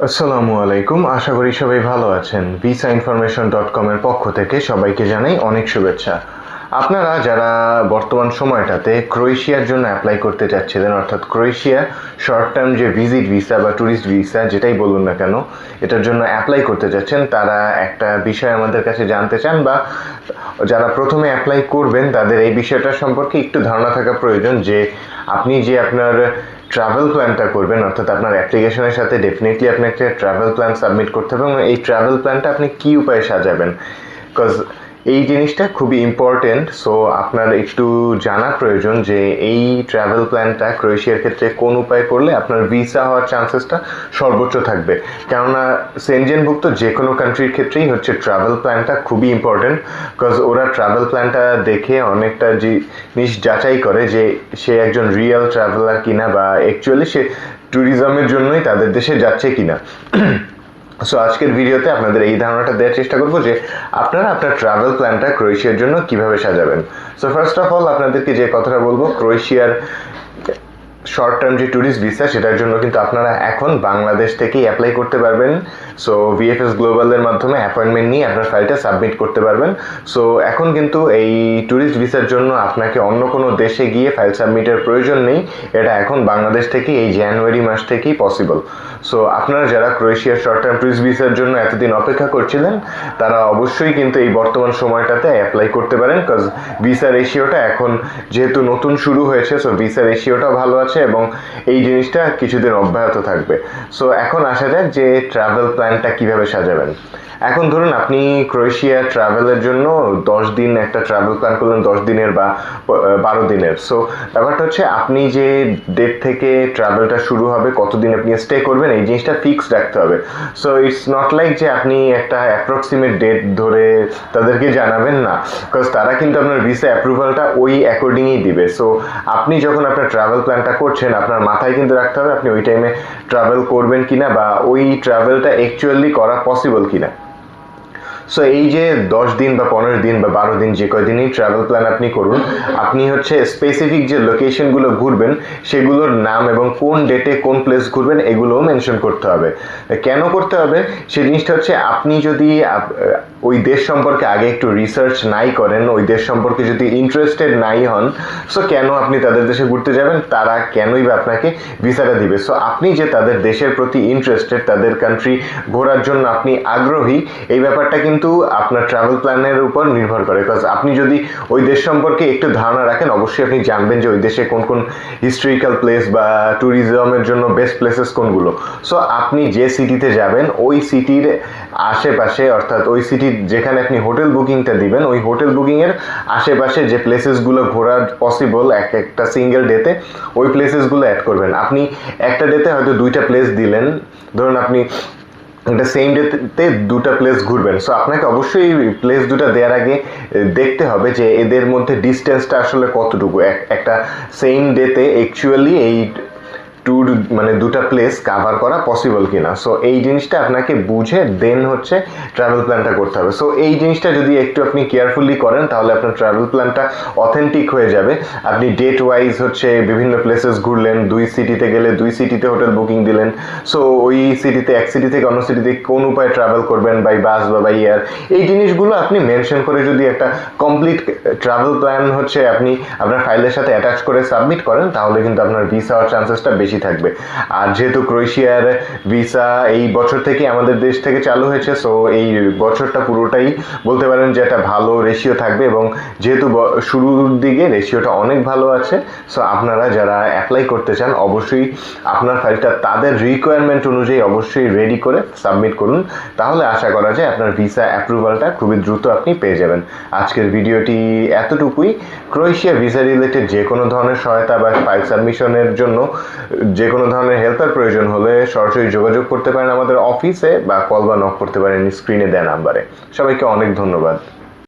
আসসালামু আলাইকুম। আশা করি সবাই ভালো আছেন। ভিসা ইনফরমেশন ডট কমের পক্ষ থেকে সবাইকে জানাই অনেক শুভেচ্ছা। আপনারা যারা বর্তমান সময়টাতে ক্রোয়েশিয়ার জন্য অ্যাপ্লাই করতে চাচ্ছিলেন অর্থাৎ ক্রোয়েশিয়া শর্ট টার্ম যে ভিজিট ভিসা বা ট্যুরিস্ট ভিসা যেটাই বলুন না কেন, এটার জন্য অ্যাপ্লাই করতে চাচ্ছেন তারা একটা বিষয় আমাদের কাছে জানতে চান বা যারা প্রথমে অ্যাপ্লাই করবেন, তাদের এই বিষয়টা সম্পর্কে একটু ধারণা থাকা প্রয়োজন যে আপনি যে আপনার ট্রাভেল প্ল্যানটা করবেন, অর্থাৎ আপনার অ্যাপ্লিকেশনের সাথে ডেফিনেটলি আপনাকে ট্রাভেল প্ল্যান সাবমিট করতে হবে এবং এই ট্রাভেল প্ল্যানটা আপনি কী উপায়ে সাজাবেন? বিকজ এই জিনিসটা খুবই ইম্পর্টেন্ট সো আপনার একটু জানা প্রয়োজন যে এই ট্রাভেল প্ল্যানটা ক্রোয়েশিয়ার ক্ষেত্রে কোন উপায় করলে আপনার ভিসা হওয়ার চান্সেসটা সর্বোচ্চ থাকবে? কেননা সেনজেনভুক্ত যে কোনো কান্ট্রির ক্ষেত্রেই হচ্ছে ট্রাভেল প্ল্যানটা খুবই ইম্পর্টেন্ট বিকজ ওরা ট্রাভেল প্ল্যানটা দেখে অনেকটা জিনিস যাচাই করে যে সে একজন রিয়েল ট্রাভেলার কিনা বা অ্যাকচুয়ালি সে ট্যুরিজমের জন্যই তাদের দেশে যাচ্ছে কিনা। সো আজকের ভিডিওতে আপনাদের এই ধারণাটা দেওয়ার চেষ্টা করব যে আপনারা আপনার ট্রাভেল প্ল্যানটা ক্রোয়েশিয়ার জন্য কীভাবে সাজাবেন? সো ফার্স্ট অফ অল আপনাদেরকে যে কথাটা বলব ক্রোয়েশিয়ার শর্ট টার্ম যে ট্যুরিস্ট ভিসা সেটার জন্য কিন্তু আপনারা এখন বাংলাদেশ থেকেই অ্যাপ্লাই করতে পারবেন। সো ভিএফএস গ্লোবালের মাধ্যমে অ্যাপয়েন্টমেন্ট নিয়ে আপনার ফাইলটা সাবমিট করতে পারবেন। সো এখন কিন্তু এই ট্যুরিস্ট ভিসার জন্য আপনাকে অন্য কোনো দেশে গিয়ে ফাইল সাবমিটের প্রয়োজন নেই। এটা এখন বাংলাদেশ থেকেই, এই জানুয়ারি মাস থেকেই পসিবল সো আপনারা যারা ক্রোয়েশিয়ার শর্ট টার্ম ট্যুরিস্ট ভিসার জন্য এতদিন অপেক্ষা করছিলেন, তারা অবশ্যই কিন্তু এই বর্তমান সময়টাতে অ্যাপ্লাই করতে পারেন। কজ ভিসা রেশিওটা এখন যেহেতু নতুন শুরু হয়েছে সো ভিসা রেশিওটাও ভালো আছে। এবং এই জিনিসটা কিছুদিন অব্যাহত থাকবে। সো এখন আসা যাক যে ট্রাভেল প্ল্যানটা কীভাবে সাজাবেন। এখন ধরুন আপনি ক্রোয়েশিয়া ট্রাভেলের জন্য দশ দিন একটা ট্রাভেল প্ল্যান করলেন, দশ দিনের বা বারো দিনের। সো ব্যাপারটা হচ্ছে আপনি যে ডেট থেকে ট্রাভেলটা শুরু হবে, কতদিন আপনি স্টে করবেন, এই জিনিসটা ফিক্সড রাখতে হবে। সো ইটস নট লাইক যে আপনি একটা অ্যাপ্রক্সিমেট ডেট ধরে তাদেরকে জানাবেন না বিকজ তারা কিন্তু আপনার ভিসা অ্যাপ্রুভালটা ওই অ্যাকর্ডিংই দিবে। সো আপনি যখন আপনার ট্রাভেল প্ল্যানটা করছেন, আপনার মাথায় কিন্তু রাখতে হবে, আপনি ওই টাইমে ট্রাভেল করবেন কিনা বা ওই ট্রাভেলটা অ্যাকচুয়ালি করা পসিবল কিনা। সো এই যে দশ দিন বা পনেরো দিন বা বারো দিন যে কয়দিনই ট্রাভেল প্ল্যান আপনি করুন, আপনি হচ্ছে স্পেসিফিক যে লোকেশনগুলো ঘুরবেন, সেগুলোর নাম এবং কোন ডেটে কোন প্লেস ঘুরবেন, এগুলোও মেনশন করতে হবে। কেন করতে হবে? সে জিনিসটা হচ্ছে আপনি যদি ওই দেশ সম্পর্কে আগে একটু রিসার্চ নাই করেন, ওই দেশ সম্পর্কে যদি ইন্টারেস্টেড নাই হন সো কেন আপনি তাদের দেশে ঘুরতে যাবেন? তারা কেনই বা আপনাকে ভিসাটা দিবে? সো আপনি যে তাদের দেশের প্রতি ইন্টারেস্টেড তাদের কান্ট্রি ঘোরার জন্য আপনি আগ্রহী, এই ব্যাপারটা কিন্তু আপনার ট্রাভেল প্ল্যানের উপর নির্ভর করে। বিকজ আপনি যদি ওই দেশ সম্পর্কে একটু ধারণা রাখেন, অবশ্যই আপনি জানবেন যে ওই দেশে কোন কোন হিস্টোরিক্যাল প্লেস বা ট্যুরিজমের জন্য বেস্ট প্লেসেস কোনগুলো। সো আপনি যে সিটিতে যাবেন, ওই সিটির আশেপাশে, অর্থাৎ ওই সিটির যেখানে আপনি হোটেল বুকিংটা দিবেন, ওই হোটেল বুকিংয়ের আশেপাশে যে প্লেসেসগুলো ঘোরার পসিবল এক একটা সিঙ্গেল ডেতে ওই প্লেসেসগুলো অ্যাড করবেন। আপনি একটা ডেতে হয়তো দুইটা প্লেস দিলেন। ধরুন আপনি একটা সেম ডেতে দুটা প্লেস ঘুরবেন। সো আপনাকে অবশ্যই প্লেস দুটা দেওয়ার আগে দেখতে হবে যে এদের মধ্যে ডিস্টেন্সটা আসলে কতটুকু। একটা সেম ডেতে অ্যাকচুয়ালি এই ট্যুর মানে দুটা প্লেস কাভার করা পসিবল কিনা। সো এই জিনিসটা আপনাকে বুঝে দেন হচ্ছে ট্রাভেল প্ল্যানটা করতে হবে। সো এই জিনিসটা যদি একটু আপনি কেয়ারফুলি করেন, তাহলে আপনার ট্রাভেল প্ল্যানটা অথেন্টিক হয়ে যাবে। আপনি ডেট ওয়াইজ হচ্ছে বিভিন্ন প্লেসেস ঘুরলেন, দুই সিটিতে গেলে দুই সিটিতে হোটেল বুকিং দিলেন। সো ওই সিটিতে এক সিটি থেকে অন্য সিটিতে কোন উপায়ে ট্রাভেল করবেন বাই বাস বা বাই এয়ার এই জিনিসগুলো আপনি মেনশন করে যদি একটা কমপ্লিট ট্রাভেল প্ল্যান হচ্ছে আপনি আপনার ফাইলের সাথে অ্যাটাচ করে সাবমিট করেন, তাহলে কিন্তু আপনার ভিসা হওয়ার চান্সেসটা বেশি বেশি থাকবে। আর যেহেতু ক্রোয়েশিয়ার ভিসা এই বছর থেকে আমাদের দেশ থেকে চালু হয়েছে সো এই বছরটা পুরোটাই বলতে পারেন যে একটা ভালো রেশিও থাকবে এবং যেহেতু শুরুর দিকে রেশিওটা অনেক ভালো আছে সো আপনারা যারা অ্যাপ্লাই করতে চান অবশ্যই আপনার ফাইলটা তাদের রিকোয়ারমেন্ট অনুযায়ী অবশ্যই রেডি করে সাবমিট করুন। তাহলে আশা করা যায় আপনার ভিসা অ্যাপ্রুভালটা খুবই দ্রুত আপনি পেয়ে যাবেন। আজকের ভিডিওটি এতটুকুই। ক্রোয়েশিয়া ভিসা রিলেটেড যে কোনো ধরনের সহায়তা বা ফাইল সাবমিশনের জন্য যে কোনো ধরনের হেল্পের প্রয়োজন হলে সরাসরি যোগাযোগ করতে পারেন আমাদের অফিসে বা কল বা নক করতে পারেন স্ক্রিনে দেয়া নাম্বারে সবাইকে অনেক ধন্যবাদ।